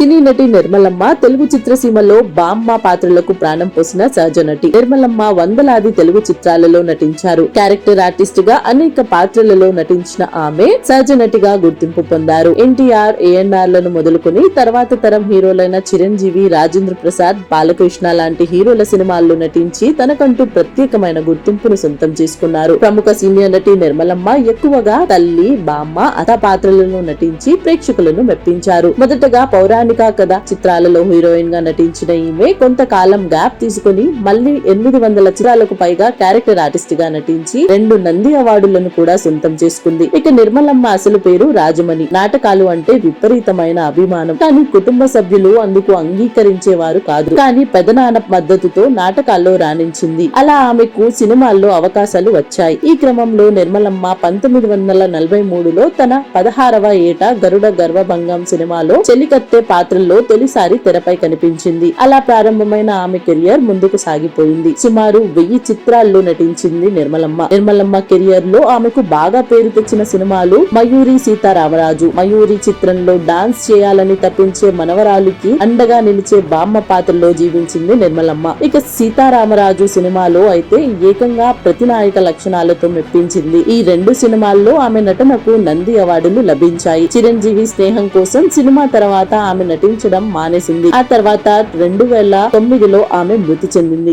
సినీ నటి నిర్మలమ్మ తెలుగు చిత్రసీమలో బామ్మ పాత్రలకు ప్రాణం పోసిన సహజ నటి. నిర్మలమ్మ వందలాది తెలుగు చిత్రాలలో నటించారు. క్యారెక్టర్ ఆర్టిస్ట్గా అనేక పాత్రలలో నటించిన ఆమె సహజ నటిగా గుర్తింపు పొందారు. ఎన్టీఆర్ ఏఎన్ఆర్లను మొదలుకొని తర్వాత తరం హీరోలైన చిరంజీవి రాజేంద్ర ప్రసాద్ బాలకృష్ణ లాంటి హీరోల సినిమాల్లో నటించి తనకంటూ ప్రత్యేకమైన గుర్తింపును సొంతం చేసుకున్నారు. ప్రముఖ సీనియర్ నటి నిర్మలమ్మ ఎక్కువగా తల్లి బామ్మ అత పాత్రలను నటించి ప్రేక్షకులను మెప్పించారు. మొదటగా పౌరాణిక కథ. చిత్రాలలో హీరోయిన్గా నటించిన ఈమె కొంతకాలం గ్యాప్ తీసుకుని మళ్ళీ ఎనిమిది వందల చిత్రాలకు పైగా క్యారెక్టర్ ఆర్టిస్ట్గా నటించి రెండు నంది అవార్డులను కూడా సొంతం చేసుకుంది. ఇక నిర్మలమ్మ అసలు పేరు రాజమణి. నాటకాలు అంటే విపరీతమైన అభిమానం. కానీ కుటుంబ సభ్యులు అందుకు అంగీకరించేవారు కాదు. కానీ పెదనాన్న మద్దతుతో నాటకాల్లో రాణించింది. అలా ఆమెకు సినిమాల్లో అవకాశాలు వచ్చాయి. ఈ క్రమంలో నిర్మలమ్మ పంతొమ్మిది వందల నలభై మూడులో తన పదహారవ ఏట గరుడ గర్వభంగం సినిమాలో చెలికత్తె పాత్రలో తొలిసారి తెరపై కనిపించింది. అలా ప్రారంభమైన ఆమె కెరియర్ ముందుకు సాగిపోయింది. సుమారు వెయ్యి చిత్రాల్లో నటించింది నిర్మలమ్మ. నిర్మలమ్మ కెరియర్లో ఆమెకు బాగా పేరు తెచ్చిన సినిమాలు మయూరి సీతారామరాజు. మయూరి చిత్రంలో డాన్స్ చేయాలని తప్పించే మనవరాలికి అండగా నిలిచే బామ్మ పాత్రలో జీవించింది నిర్మలమ్మ. ఇక సీతారామరాజు సినిమాలో అయితే ఏకంగా ప్రతినాయక లక్షణాలతో మెప్పించింది. ఈ రెండు సినిమాల్లో ఆమె నటనకు నంది అవార్డులు లభించాయి. చిరంజీవి స్నేహం కోసం సినిమా తర్వాత ఆమె నటించడం మానేసింది. ఆ తర్వాత రెండు వేల తొమ్మిదిలో ఆమె మృతి చెందింది.